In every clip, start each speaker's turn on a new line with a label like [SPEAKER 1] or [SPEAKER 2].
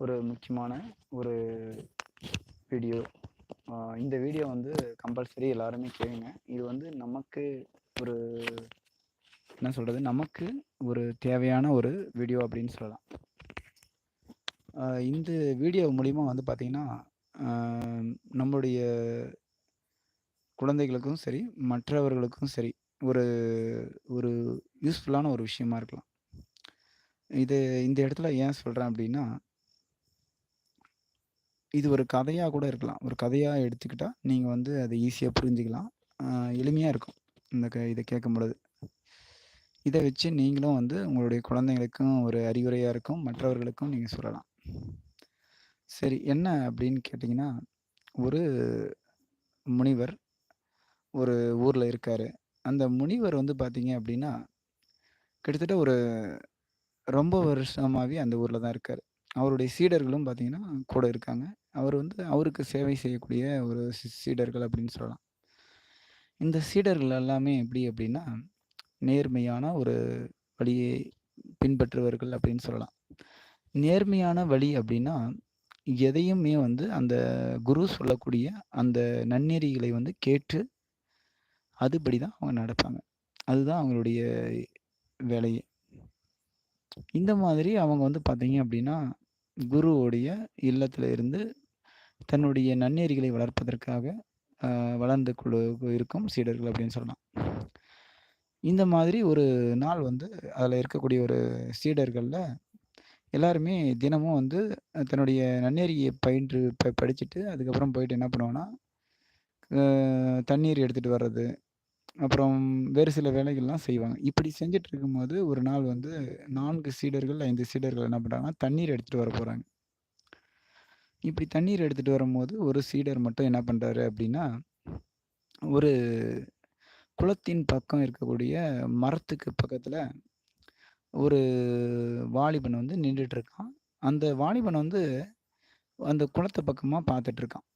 [SPEAKER 1] ஒரு முக்கியமான ஒரு வீடியோ. இந்த வீடியோ வந்து கம்பல்சரி எல்லாருமே கேளுங்க. இது வந்து நமக்கு ஒரு என்ன சொல்கிறது நமக்கு ஒரு தேவையான ஒரு வீடியோ அப்படின்னு சொல்லலாம். இந்த வீடியோ மூலிமா வந்து பார்த்திங்கன்னா நம்மளுடைய குழந்தைகளுக்கும் சரி, மற்றவர்களுக்கும் சரி, ஒரு ஒரு யூஸ்ஃபுல்லான ஒரு விஷயமா இருக்கலாம். இது இந்த இடத்துல ஏன் சொல்கிறேன் அப்படின்னா இது ஒரு கதையாக கூட இருக்கலாம். ஒரு கதையாக எடுத்துக்கிட்டால் நீங்கள் வந்து அதை ஈஸியாக புரிஞ்சுக்கலாம். எளிமையாக இருக்கும். இந்த க இத கேட்கும்பொழுது. இதை வச்சு நீங்களும் வந்து உங்களுடைய குழந்தைங்களுக்கும் ஒரு அறிவுரையாக இருக்கும். மற்றவர்களுக்கும் நீங்கள் சொல்லலாம். சரி என்ன அப்படின்னு கேட்டிங்கன்னா ஒரு முனிவர் ஒரு ஊரில் இருக்கார் அந்த முனிவர் வந்து பார்த்தீங்க அப்படின்னா, கிட்டத்தட்ட ஒரு ரொம்ப வருஷமாகவே அந்த ஊரில் தான் இருக்கார் அவருடைய சீடர்களும் பார்த்தீங்கன்னா, கூட இருக்காங்க. அவர் வந்து அவருக்கு சேவை செய்யக்கூடிய ஒரு சீடர்கள் அப்படின்னு சொல்லலாம். இந்த சீடர்கள் எல்லாமே எப்படி அப்படின்னா, நேர்மையான ஒரு வழியை பின்பற்றுபவர்கள் அப்படின்னு சொல்லலாம். நேர்மையான வழி அப்படின்னா, எதையுமே வந்து அந்த குரு சொல்லக்கூடிய அந்த நன்னெறிகளை வந்து கேட்டு, அதுபடி தான் அவங்க நடப்பாங்க. அதுதான் அவங்களுடைய வேலையே. இந்த மாதிரி அவங்க வந்து பார்த்தீங்க அப்படின்னா, குருவுடைய இல்லத்தில் இருந்து தன்னுடைய நன்னெறிகளை வளர்ப்பதற்காக வளர்ந்து கொடு இருக்கும் சீடர்கள் அப்படின்னு சொல்லலாம். இந்த மாதிரி ஒரு நாள் வந்து அதில் இருக்கக்கூடிய ஒரு சீடர்களில் எல்லாருமே தினமும் வந்து தன்னுடைய நன்னெறியை பயின்று ப படிச்சுட்டு அதுக்கப்புறம் போயிட்டு என்ன பண்ணுவோன்னா தண்ணீர் எடுத்துகிட்டு வர்றது, அப்புறம் வேறு சில வேலைகள்லாம் செய்வாங்க. இப்படி செஞ்சுட்டு இருக்கும்போது ஒரு நாள் வந்து நான்கு சீடர்கள், ஐந்து சீடர்கள் என்ன பண்ணுறாங்கன்னா தண்ணீர் எடுத்துகிட்டு வர போகிறாங்க இப்படி தண்ணீர் எடுத்துகிட்டு வரும்போது, ஒரு சீடர் மட்டும் என்ன பண்ணுறாரு அப்படின்னா, ஒரு குளத்தின் பக்கம் இருக்கக்கூடிய மரத்துக்கு பக்கத்தில் ஒரு வாலிபன் வந்து நின்றுட்டு இருக்கான். அந்த வாலிபன் வந்து அந்த குளத்தை பக்கமாக பார்த்துட்ருக்கான்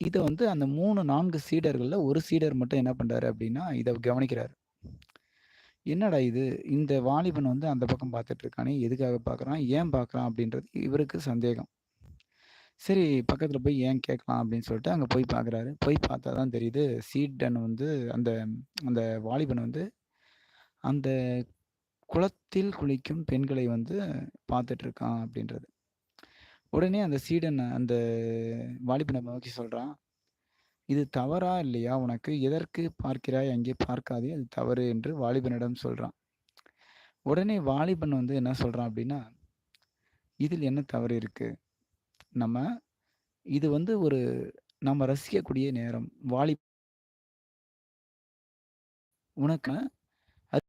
[SPEAKER 1] இதை வந்து அந்த மூணு நான்கு சீடர்களில் ஒரு சீடர் மட்டும் என்ன பண்ணுறாரு அப்படின்னா, இதை கவனிக்கிறாரு. என்னடா இது? இந்த வாலிபன் வந்து அந்த பக்கம் பார்த்துட்டு இருக்கானே, எதுக்காக பார்க்குறான்? ஏன் பார்க்குறான்? அப்படின்றது இவருக்கு சந்தேகம். சரி பக்கத்தில் போய் ஏன் கேட்கலாம் அப்படின்னு சொல்லிட்டு அங்கே போய் பார்க்குறாரு. போய் பார்த்தா தான் தெரியுது, சீடன் வந்து அந்த அந்த வாலிபன் வந்து அந்த குளத்தில் குளிக்கும் பெண்களை வந்து பார்த்துட்டு இருக்கான் அப்படின்றது. உடனே அந்த சீடன் அந்த வாலிபனை நோக்கி சொல்றான், "இது தவறா இல்லையா உனக்கு? எதற்கு பார்க்கிறாய்? அங்கே பார்க்காதே. அது தவறு" என்று வாலிபனிடம் சொல்றான். உடனே வாலிபன் வந்து என்ன சொல்றான் அப்படின்னா, "இதில் என்ன தவறு இருக்கு? நம்ம இது வந்து ஒரு நம்ம ரசிக்கக்கூடிய நேரம். வாலி உனக்கு அது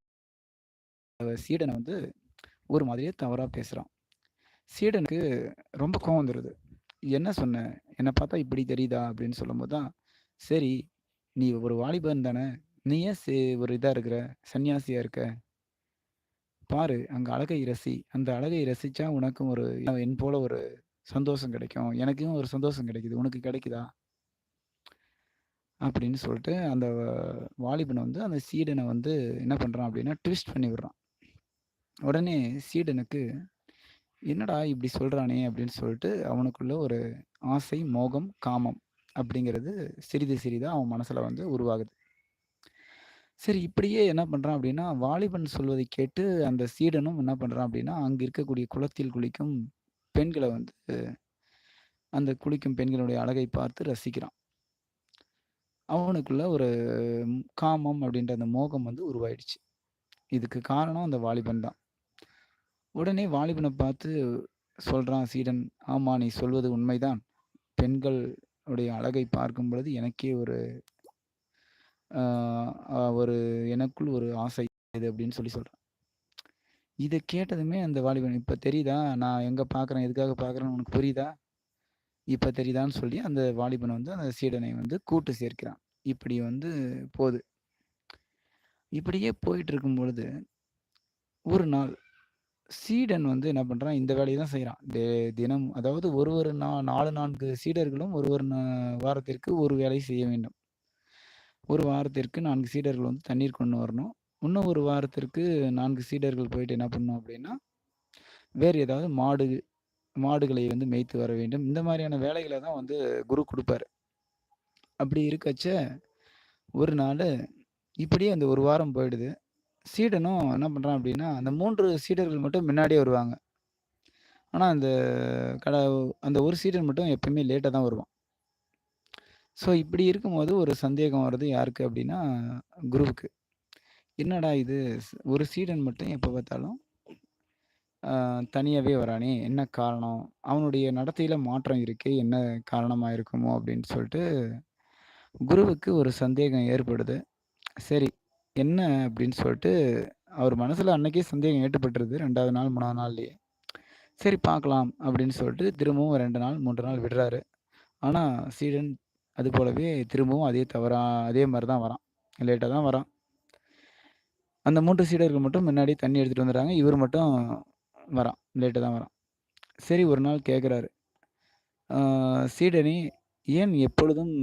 [SPEAKER 1] வந்து ஒரு மாதிரியே தவறாக பேசுகிறான் சீடனுக்கு ரொம்ப கோவம் வந்துடுது "என்ன சொன்ன? என்னை பார்த்தா இப்படி தெரியுதா?" அப்படின்னு சொல்லும்போது தான், "சரி, நீ ஒரு வாலிபன் தானே. நீ ஏன் சே ஒரு இதாக இருக்கிற? சன்னியாசியாக இருக்க? பாரு, அங்கே அழகை ரசி. அந்த அழகை ரசித்தா உனக்கும் ஒரு என் போல ஒரு சந்தோஷம் கிடைக்கும். எனக்கும் ஒரு சந்தோஷம் கிடைக்குது. உனக்கு கிடைக்குதா?" அப்படின்னு சொல்லிட்டு அந்த வாலிபனை வந்து அந்த சீடனை வந்து என்ன பண்ணுறான் அப்படின்னா, ட்விஸ்ட் பண்ணி விடுறான். உடனே சீடனுக்கு, "என்னடா இப்படி சொல்றானே!" அப்படின்னு சொல்லிட்டு அவனுக்குள்ள ஒரு ஆசை, மோகம், காமம் அப்படிங்கிறது சிறிது சிறிதா அவன் மனசுல வந்து உருவாகுது. சரி இப்படியே என்ன பண்றான் அப்படின்னா, வாலிபன் சொல்வதை கேட்டு அந்த சீடனும் என்ன பண்றான் அப்படின்னா, அங்க இருக்கக்கூடிய குளத்தில் குளிக்கும் பெண்களை வந்து அந்த குளிக்கும் பெண்களுடைய அழகை பார்த்து ரசிக்கிறான். அவனுக்குள்ள ஒரு காமம் அப்படின்ற அந்த மோகம் வந்து உருவாயிடுச்சு. இதுக்கு காரணம் அந்த வாலிபன் தான். உடனே வாலிபனை பார்த்து சொல்கிறான் சீடன், ஆமாம் நீ சொல்வது உண்மைதான். பெண்கள் உடைய அழகை பார்க்கும் பொழுது எனக்கே ஒரு ஒரு எனக்குள் ஒரு ஆசை இது" அப்படின்னு சொல்லி சொல்கிறான் இதை கேட்டதுமே அந்த வாலிபன், இப்போ தெரியுதா? நான் எங்கே பார்க்குறேன், எதுக்காக பார்க்குறேன்னு உனக்கு புரியுதா? இப்போ தெரியுதான்னு" சொல்லி அந்த வாலிபன் வந்து அந்த சீடனை வந்து கூட்டு சேர்க்கிறான். இப்படி வந்து போது. இப்படியே போயிட்டு இருக்கும் பொழுது, ஒரு நாள் சீடன் வந்து என்ன பண்றான், இந்த வேலையை தான் செய்கிறான் தினம் அதாவது ஒரு ஒரு நா 4, 4 சீடர்களும் ஒரு ஒரு வாரத்திற்கு ஒரு வேலை செய்ய வேண்டும். ஒரு வாரத்திற்கு நான்கு சீடர்கள் வந்து தண்ணீர் கொண்டு வரணும். இன்னும் ஒரு வாரத்திற்கு நான்கு சீடர்கள் போயிட்டு என்ன பண்ணணும் அப்படின்னா, வேறு ஏதாவது மாடு மாடுகளை வந்து மேய்த்து வர வேண்டும். இந்த மாதிரியான வேலைகளை தான் வந்து குரு கொடுப்பார் அப்படி இருக்கச்ச, ஒரு நாள் இப்படியே அந்த ஒரு வாரம் போயிடுது. சீடனும் என்ன பண்ணுறான் அப்படின்னா, அந்த மூன்று சீடர்கள் மட்டும் முன்னாடியே வருவாங்க. ஆனால் அந்த கடை அந்த ஒரு சீடன் மட்டும் எப்பயுமே லேட்டாக தான் வருவான். ஸோ, இப்படி இருக்கும்போது ஒரு சந்தேகம் வர்றது யாருக்கு அப்படின்னா, குருவுக்கு. என்னடா இது ஒரு சீடன் மட்டும் எப்போ பார்த்தாலும் தனியாகவே வரானே! என்ன காரணம்? அவனுடைய நடத்தையில் மாற்றம் இருக்கே! என்ன காரணமாக இருக்குமோ? அப்படின்னு சொல்லிட்டு குருவுக்கு ஒரு சந்தேகம் ஏற்படுது. சரி, என்ன அப்படின்னு சொல்லிட்டு அவர் மனசில் அன்னைக்கே சந்தேகம் ஏற்பட்டுருது. ரெண்டாவது நாள், மூணாவது நாள்லேயே சரி பார்க்கலாம் அப்படின்னு சொல்லிட்டு திரும்பவும் ரெண்டு நாள், மூன்று நாள் விடுறாரு. ஆனால் சீடன் அது போலவே திரும்பவும் அதே தவறா அதே மாதிரி தான் வரான். லேட்டாக தான் வரான். அந்த மூன்று சீடர்கள் மட்டும் முன்னாடியே தண்ணி எடுத்துகிட்டு வந்துடுறாங்க. இவர் மட்டும் வரான். லேட்டாக தான் வரான். சரி ஒரு நாள் கேட்குறாரு. சீடனி ஏன் எப்பொழுதும்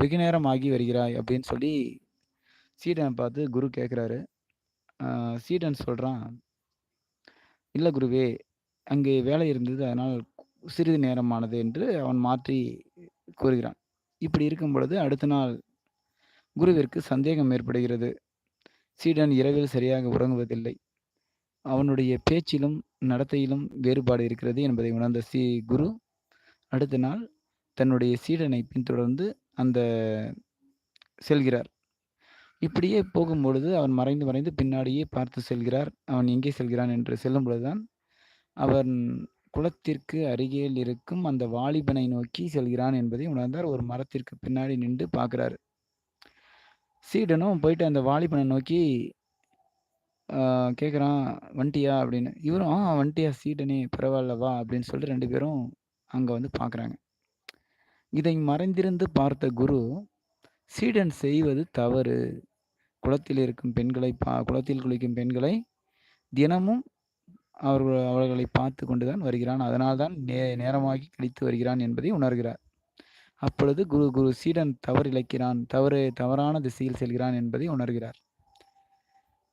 [SPEAKER 1] வெகு நேரம் ஆகி வருகிறாய்?" அப்படின்னு சொல்லி சீடனை பார்த்து குரு கேட்குறாரு. சீடன் சொல்கிறான் இல்லை குருவே, அங்கே வேலை இருந்தது. அதனால் சிறிது நேரமானது" என்று அவன் மாற்றி கூறுகிறான். இப்படி இருக்கும் பொழுது அடுத்த நாள் குருவிற்கு சந்தேகம் ஏற்படுகிறது. சீடன் இரவில் சரியாக உறங்குவதில்லை. அவனுடைய பேச்சிலும், நடத்தையிலும் வேறுபாடு இருக்கிறது என்பதை உணர்ந்த சி குரு, அடுத்த நாள் தன்னுடைய சீடனை பின்தொடர்ந்து அந்த செல்கிறார். இப்படியே போகும் பொழுது அவன் மறைந்து, மறைந்து பின்னாடியே பார்த்து செல்கிறார். அவன் எங்கே செல்கிறான் என்று செல்லும் பொழுதுதான், அவன் குளத்திற்கு அருகில் இருக்கும் அந்த வாலிபனை நோக்கி செல்கிறான் என்பதை உணர்ந்தார். ஒரு மரத்திற்கு பின்னாடி நின்று பார்க்குறாரு சீடனும் போயிட்டு அந்த வாலிபனை நோக்கி கேட்குறான், வண்டியா அப்படின்னு. இவரும், "ஆ வண்டியா சீடனே, பரவாயில்லவா அப்படின்னு சொல்லிட்டு ரெண்டு பேரும் அங்கே வந்து பார்க்குறாங்க. இதை மறைந்திருந்து பார்த்த குரு, சீடன் செய்வது தவறு. குளத்தில் இருக்கும் பெண்களை பா குளத்தில் குளிக்கும் பெண்களை தினமும் அவர்கள் அவர்களை பார்த்து கொண்டு தான் வருகிறான். அதனால் தான் நே நேரமாகி கழித்து வருகிறான் என்பதை உணர்கிறார். அப்பொழுது குரு குரு சீடன் தவறிழைக்கிறான். தவறு தவறான திசையில் செல்கிறான் என்பதை உணர்கிறார்.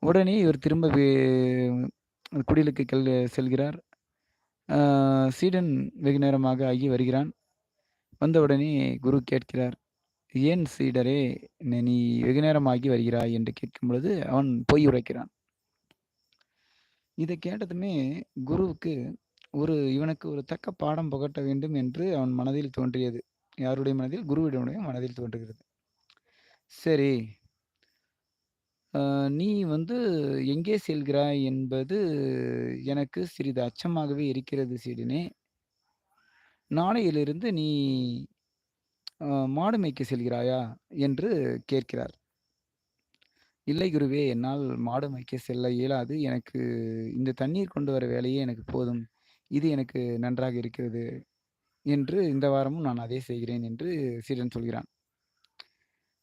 [SPEAKER 1] உடனே இவர் திரும்ப வே குடிலுக்கு கெல் செல்கிறார். சீடன் வெகு நேரமாக ஆகி வருகிறான். வந்தவுடனே குரு கேட்கிறார், "ஏன் சீடரே நீ வெகு நேரமாகி வருகிறாய்?" என்று கேட்கும்பொழுது அவன் பொய் உரைக்கிறான். இதை கேட்டதுமே குருவுக்கு ஒரு இவனுக்கு ஒரு தக்க பாடம் புகட்ட வேண்டும் என்று அவன் மனதில் தோன்றியது. யாருடைய மனதில்? குருவிடனுடைய மனதில் தோன்றுகிறது. சரி. நீ வந்து எங்கே செல்கிறாய் என்பது எனக்கு சிறிது அச்சமாகவே இருக்கிறது சீடனே. நாளையிலிருந்து நீ மாடு மேய்க்க செல்கிறாயா? என்று கேட்கிறார். இல்லை குருவே, என்னால் மாடு மேய்க்க செல்ல இயலாது. எனக்கு இந்த தண்ணீர் கொண்டு வர வேலையே எனக்கு போதும். இது எனக்கு நன்றாக இருக்கிறது. என்று இந்த வாரமும் நான் அதை செய்கிறேன் என்று சீடன் சொல்கிறான்.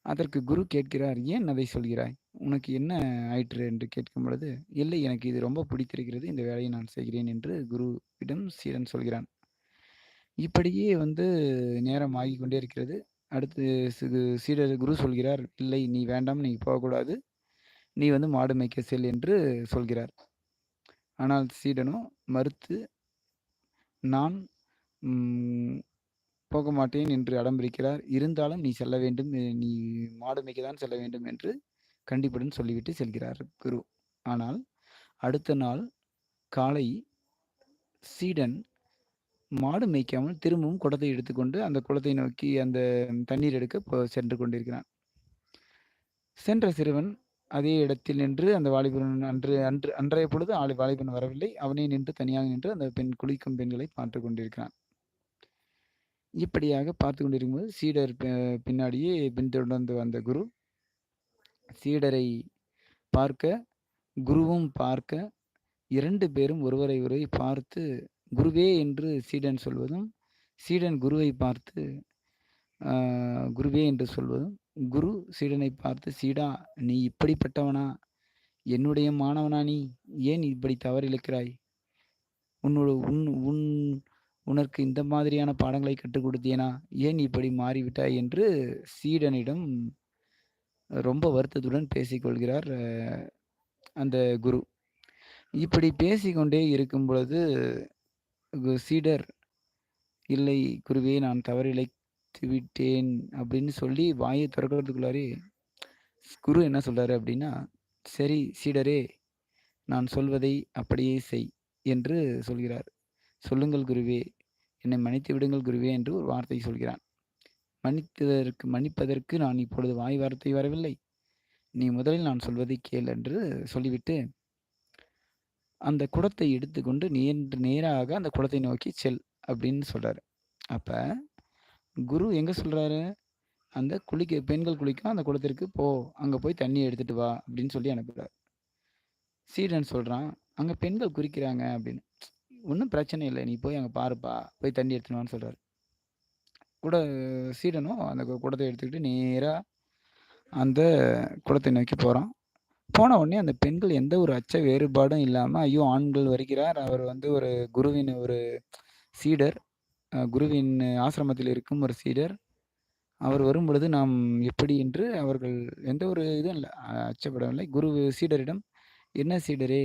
[SPEAKER 1] அதற்கு குரு கேட்கிறார், "ஏன் அதை சொல்கிறாய்? உனக்கு என்ன ஆயிற்று?" என்று கேட்கும் பொழுது, "இல்லை எனக்கு இது ரொம்ப பிடித்திருக்கிறது. இந்த வேலையை நான் செய்கிறேன்" என்று குருவிடம் சீடன் சொல்கிறான். இப்படியே வந்து நேரம் ஆகி கொண்டே இருக்கிறது. அடுத்து சிகு சீடர் குரு சொல்கிறார், "இல்லை நீ வேண்டாம். நீ போகக்கூடாது. நீ வந்து மாடு மேய்க்க செல்" என்று சொல்கிறார். ஆனால் சீடனோ மறுத்து, "நான் போக மாட்டேன்" என்று அடம்பிடிக்கிறார் இருந்தாலும் "நீ செல்ல வேண்டும். நீ மாடு மேய்க்க தான் செல்ல வேண்டும்" என்று கண்டிப்புடன் சொல்லிவிட்டு செல்கிறார் குரு. ஆனால் அடுத்த நாள் காலை சீடன் மாடு மேய்க்காமல் திரும்பவும் குடத்தை எடுத்துக்கொண்டு அந்த குளத்தை நோக்கி அந்த தண்ணீர் எடுக்க போ சென்று கொண்டிருக்கிறான். சென்ற சிறுவன் அதே இடத்தில் நின்று அந்த வாலிபன் அன்று அன்று அன்றைய பொழுது ஆளு வாலிபன் வரவில்லை. அவனே நின்று தனியாக நின்று அந்த பெண் குளிக்கும் பெண்களை பார்த்து கொண்டிருக்கிறான். இப்படியாக பார்த்து கொண்டிருக்கும்போது சீடர் பின்னாடியே பின்தொடர்ந்து வந்த குரு, சீடரை பார்க்க, குருவும் பார்க்க இரண்டு பேரும் ஒருவரை ஒருவரை பார்த்து, "குருவே" என்று சீடன் சொல்வதும், சீடன் குருவை பார்த்து "குருவே" என்று சொல்வதும், குரு சீடனை பார்த்து, "சீடா, நீ இப்படிப்பட்டவனா? என்னுடைய மாணவனா நீ? ஏன் இப்படி தவறிழக்கிறாய் உன்னோட உன் உன் உனக்கு இந்த மாதிரியான பாடங்களை கற்றுக் கொடுத்தேனா? ஏன் இப்படி மாறிவிட்டாய்?" என்று சீடனிடம் ரொம்ப வருத்தத்துடன் பேசிக்கொள்கிறார் அந்த குரு. இப்படி பேசிக்கொண்டே இருக்கும் பொழுது, சீடர், "இல்லை குருவே நான் தவறிழைத்து விட்டேன்" அப்படின்னு சொல்லி வாயை திறக்கிறதுக்குள்ளாரே குரு என்ன சொல்றாரு அப்படின்னா, "சரி சீடரே, நான் சொல்வதை அப்படியே செய்" என்று சொல்கிறார். "சொல்லுங்கள் குருவே, என்னை மன்னித்து விடுங்கள் குருவே" என்று ஒரு வார்த்தை சொல்கிறான். மன்னித்ததற்கு மன்னிப்பதற்கு நான் இப்பொழுது வாய் வார்த்தை வரவில்லை. நீ முதலில் நான் சொல்வதை கேள் என்று சொல்லிவிட்டு, அந்த குடத்தை எடுத்துக்கொண்டு நேர் நேராக அந்த குளத்தை நோக்கி செல் அப்படின்னு சொல்கிறாரு அப்போ குரு எங்கே சொல்கிறாரு அந்த குளிக்க பெண்கள் குளிக்கும் அந்த குளத்திற்கு போ. அங்கே போய் தண்ணி எடுத்துகிட்டு வா அப்படின்னு சொல்லி அனுப்புகிறார் சீடன் சொல்கிறான் அங்கே பெண்கள் குறிக்கிறாங்க அப்படின்னு. ஒன்றும் பிரச்சனை இல்லை நீ போய் அங்கே பாருப்பா. போய் தண்ணி எடுத்துட்டு வான்னு குட சீடனும் அந்த குடத்தை எடுத்துக்கிட்டு நேராக அந்த குளத்தை நோக்கி போகிறான் போன உடனே அந்த பெண்கள் எந்த ஒரு அச்ச வேறுபாடும் இல்லாமல் ஐயோ! ஆண்கள் வருகிறார். அவர் வந்து ஒரு குருவின் ஒரு சீடர். குருவின் ஆசிரமத்தில் இருக்கும் ஒரு சீடர். அவர் வரும்பொழுது நாம் எப்படி என்று அவர்கள் எந்த ஒரு இதுவும் இல்லை அச்சப்படவில்லை. குரு சீடரிடம், "என்ன சீடரே,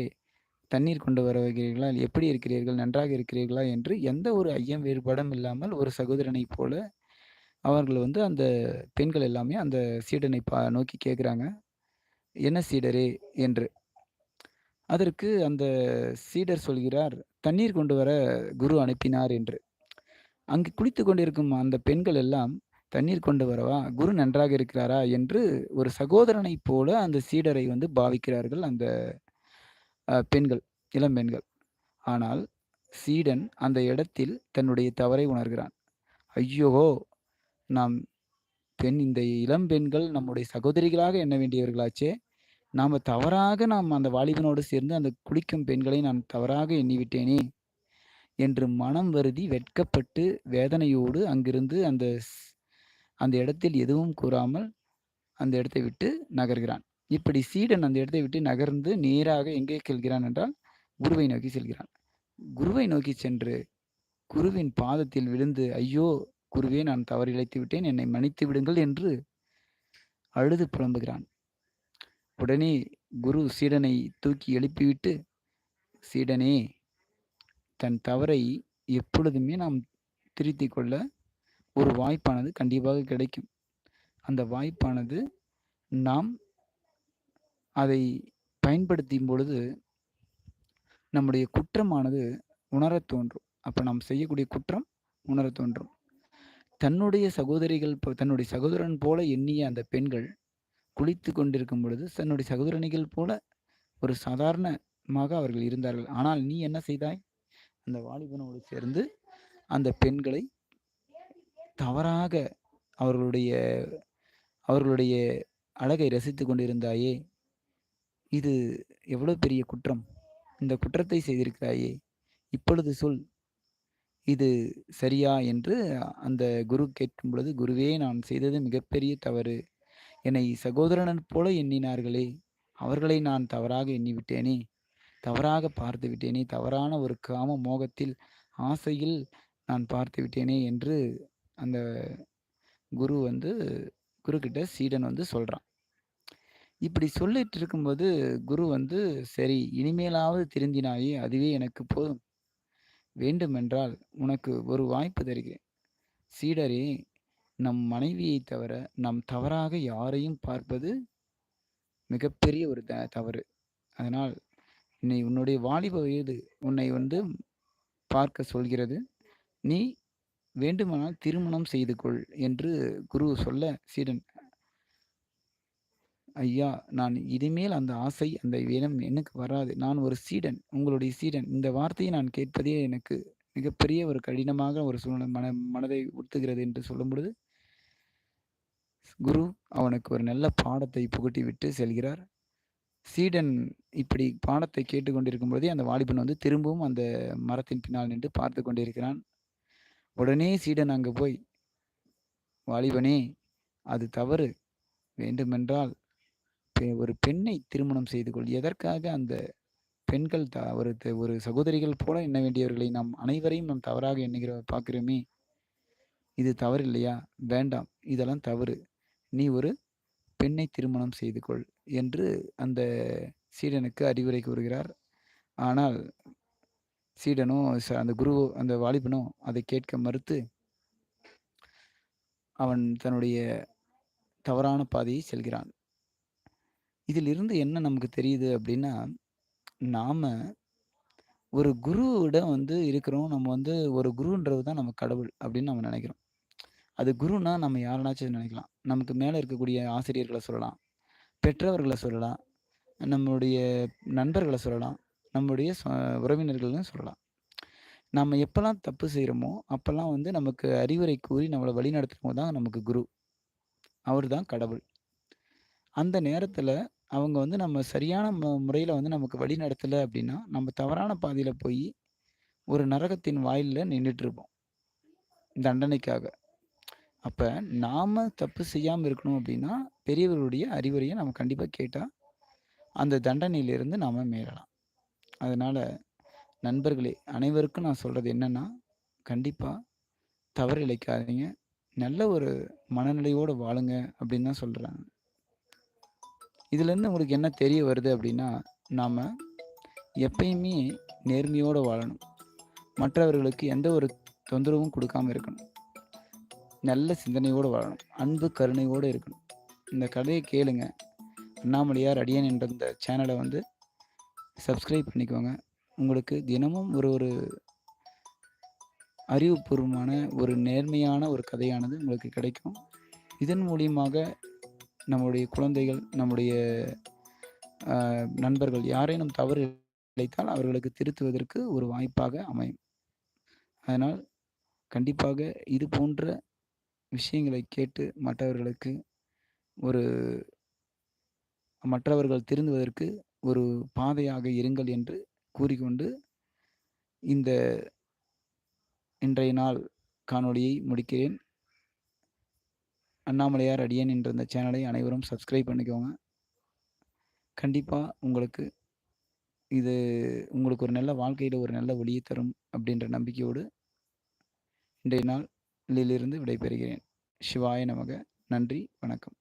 [SPEAKER 1] தண்ணீர் கொண்டு வர வருகிறீர்களா? எப்படி இருக்கிறீர்கள்? நன்றாக இருக்கிறீர்களா?" என்று எந்த ஒரு ஐயம் வேறுபாடும் இல்லாமல் ஒரு சகோதரனைப் போல அவர்கள் வந்து அந்த பெண்கள் எல்லாமே அந்த சீடனை பா நோக்கி கேட்குறாங்க. "என்ன சீடரே?" என்று. அதற்கு அந்த சீடர் சொல்கிறார், "தண்ணீர் கொண்டு வர குரு அனுப்பினார்" என்று. அங்கு குளித்து கொண்டிருக்கும் அந்த பெண்கள் எல்லாம், "தண்ணீர் கொண்டு வரவா? குரு நன்றாக இருக்கிறாரா?" என்று ஒரு சகோதரனைப் போல அந்த சீடரை வந்து பாவிக்கிறார்கள் அந்த அ பெண்கள், இளம்பெண்கள். ஆனால் சீடன் அந்த இடத்தில் தன்னுடைய தவறை உணர்கிறான். "ஐயோ! நாம் பெண் இந்த இளம்பெண்கள் நம்முடைய சகோதரிகளாக எண்ண வேண்டியவர்களாச்சே! நாம் தவறாக நாம் அந்த வாலிபனோடு சேர்ந்து அந்த குளிக்கும் பெண்களை நான் தவறாக எண்ணிவிட்டேனே!" என்று மனம் வருதி வெட்கப்பட்டு வேதனையோடு அங்கிருந்து அந்த ஸ் அந்த இடத்தில் எதுவும் கூறாமல் அந்த இடத்தை விட்டு நகர்கிறான். இப்படி சீடன் அந்த இடத்தை விட்டு நகர்ந்து நேராக எங்கே செல்கிறான் என்றால், குருவை நோக்கி செல்கிறான். குருவை நோக்கி சென்று, குருவின் பாதத்தில் விழுந்து, "ஐயோ! குருவே நான் தவறிழைத்து விட்டேன். என்னை மன்னித்து விடுங்கள்" என்று அழுது புலம்புகிறான். உடனே குரு சீடனை தூக்கி எழுப்பிவிட்டு, "சீடனே, தன் தவறை எப்பொழுதுமே நாம் திருத்திக் கொள்ள ஒரு வாய்ப்பானது கண்டிப்பாக கிடைக்கும். அந்த வாய்ப்பானது நாம் அதை பயன்படுத்தும் பொழுது, நம்முடைய குற்றமானது உணரத் தோன்றும். அப்போ நாம் செய்யக்கூடிய குற்றம் உணரத் தோன்றும். தன்னுடைய சகோதரிகள் போ தன்னுடைய சகோதரன் போல எண்ணிய அந்த பெண்கள் குளித்து கொண்டிருக்கும் பொழுது, தன்னுடைய சகோதரனிகள் போல ஒரு சாதாரணமாக அவர்கள் இருந்தார்கள். ஆனால் நீ என்ன செய்தாய்? அந்த வாலிபனோடு சேர்ந்து அந்த பெண்களை தவறாக அவர்களுடைய அவர்களுடைய அழகை ரசித்து கொண்டிருந்தாயே! இது எவ்வளவு பெரிய குற்றம்! இந்த குற்றத்தை செய்திருக்கிறாயே! இப்பொழுது சொல். இது சரியா? என்று அந்த குரு கேட்கும் பொழுது, "குருவே நான் செய்தது மிகப்பெரிய தவறு. என்னை சகோதரனைப் போல எண்ணினார்களே! அவர்களை நான் தவறாக எண்ணிவிட்டேனே! தவறாக பார்த்து விட்டேனே! தவறான ஒரு காம மோகத்தில், ஆசையில் நான் பார்த்து விட்டேனே!" என்று அந்த குரு வந்து குருக்கிட்ட சீடன் வந்து சொல்கிறான் இப்படி சொல்லிட்டு இருக்கும்போது, குரு வந்து, "சரி இனிமேலாவது திருந்தினாயே! அதுவே எனக்கு போதும். வேண்டுமென்றால் உனக்கு ஒரு வாய்ப்பு தருகிறேன். சீடரே, நம் மனைவியைத் தவிர நாம் தவறாக யாரையும் பார்ப்பது மிகப்பெரிய ஒரு த தவறு. அதனால் நீ உன்னுடைய வாலிப வயது உன்னை வந்து பார்க்க சொல்கிறது. நீ வேண்டுமானால் திருமணம் செய்து கொள்" என்று குரு சொல்ல, சீடன், "ஐயா! நான் இனிமேல் அந்த ஆசை, அந்த எண்ணம் எனக்கு வராது. நான் ஒரு சீடன். உங்களுடைய சீடன். இந்த வார்த்தையை நான் கேட்பதே எனக்கு மிகப்பெரிய ஒரு கடினமாக ஒரு சூழ்நிலை மன மனதை உறுத்துகிறது" என்று சொல்லும்பொழுது, குரு அவனுக்கு ஒரு நல்ல பாடத்தை புகட்டிவிட்டு செல்கிறார். சீடன் இப்படி பாடத்தை கேட்டுக்கொண்டிருக்கும் பொழுதே, அந்த வாலிபன் வந்து திரும்பவும் அந்த மரத்தின் பின்னால் நின்று பார்த்து கொண்டிருக்கிறான். உடனே சீடன் அங்கு போய், "வாலிபனே! அது தவறு. வேண்டுமென்றால் பெ ஒரு பெண்ணை திருமணம் செய்து கொள். எதற்காக அந்த பெண்கள் த ஒரு ஒரு சகோதரிகள் போல எண்ண வேண்டியவர்களை நாம் அனைவரையும் நாம் தவறாக எண்ணுகிற பார்க்கிறோமே! இது தவறு இல்லையா? வேண்டாம். இதெல்லாம் தவறு. நீ ஒரு பெண்ணை திருமணம் செய்து கொள்" என்று அந்த சீடனுக்கு அறிவுரை கூறுகிறார். ஆனால் சீடனும் ச அந்த குருவோ அந்த வாலிபனோ அதை கேட்க மறுத்து அவன் தன்னுடைய தவறான பாதையை செல்கிறான். இதிலிருந்து என்ன நமக்கு தெரியுது அப்படின்னா நாம் ஒரு குருவிடம் வந்து இருக்கிறோம். நம்ம வந்து ஒரு குருன்றது தான் நம்ம கடவுள் அப்படின்னு நம்ம நினைக்கிறோம். அது குருனா நம்ம யாருனாச்சும் நினைக்கலாம். நமக்கு மேலே இருக்கக்கூடிய ஆசிரியர்களை சொல்லலாம். பெற்றவர்களை சொல்லலாம். நம்மளுடைய நண்பர்களை சொல்லலாம். நம்முடைய உறவினர்கள்னு சொல்லலாம். நம்ம எப்போல்லாம் தப்பு செய்கிறோமோ அப்போல்லாம் வந்து நமக்கு அறிவுரை கூறி நம்மளை வழி நடத்துகிறவங்க தான் நமக்கு குரு. அவர் தான் கடவுள். அந்த நேரத்தில் அவங்க வந்து நம்ம சரியான முறையில் வந்து நமக்கு வழி நடத்தலை அப்படின்னா நம்ம தவறான பாதையில் போய் ஒரு நரகத்தின் வாயிலில் நின்றுட்டுருப்போம் தண்டனைக்காக. அப்போ நாம் தப்பு செய்யாமல் இருக்கணும் அப்படின்னா பெரியவர்களுடைய அறிவுரையை நம்ம கண்டிப்பாக கேட்டால் அந்த தண்டனையிலிருந்து நாம் மீறலாம். அதனால் நண்பர்களே அனைவருக்கும் நான் சொல்கிறது என்னென்னா கண்டிப்பாக தவறு இழைக்காதீங்க. நல்ல ஒரு மனநிலையோடு வாழுங்க அப்படின்னு தான் சொல்கிறாங்க இதுலேருந்து உங்களுக்கு என்ன தெரிய வருது அப்படின்னா நாம் எப்பயுமே நேர்மையோடு வாழணும். மற்றவர்களுக்கு எந்த ஒரு தொந்தரவும் கொடுக்காம இருக்கணும். நல்ல சிந்தனையோடு வாழணும். அன்பு கருணையோடு இருக்கணும். இந்த கதையை கேளுங்க. அண்ணாமலையார் அடியன் என்ற இந்த சேனலை வந்து சப்ஸ்கிரைப் பண்ணிக்கோங்க. உங்களுக்கு தினமும் ஒரு ஒரு அறிவுபூர்வமான ஒரு நேர்மையான ஒரு கதையானது உங்களுக்கு கிடைக்கும். இதன் மூலியமாக நம்முடைய குழந்தைகள் நம்முடைய நண்பர்கள் யாரேனும் தவறு இழைத்தால் அவர்களுக்கு திருத்துவதற்கு ஒரு வாய்ப்பாக அமையும். அதனால் கண்டிப்பாக இது போன்ற விஷயங்களை கேட்டு மற்றவர்களுக்கு ஒரு மற்றவர்கள் திருந்துவதற்கு ஒரு பாதையாக இருங்கள் என்று கூறிக்கொண்டு இந்த இன்றைய நாள் காணொளியை முடிக்கிறேன். அண்ணாமலையார் அடியன் என்ற இந்த சேனலை அனைவரும் சப்ஸ்கிரைப் பண்ணிக்கோங்க. கண்டிப்பாக உங்களுக்கு இது உங்களுக்கு ஒரு நல்ல வாழ்க்கையில் ஒரு நல்ல ஒளியை தரும் அப்படின்ற நம்பிக்கையோடு இன்றைய நாள் நாளிலிருந்து விடைபெறுகிறேன். சிவாய நமக. நன்றி. வணக்கம்.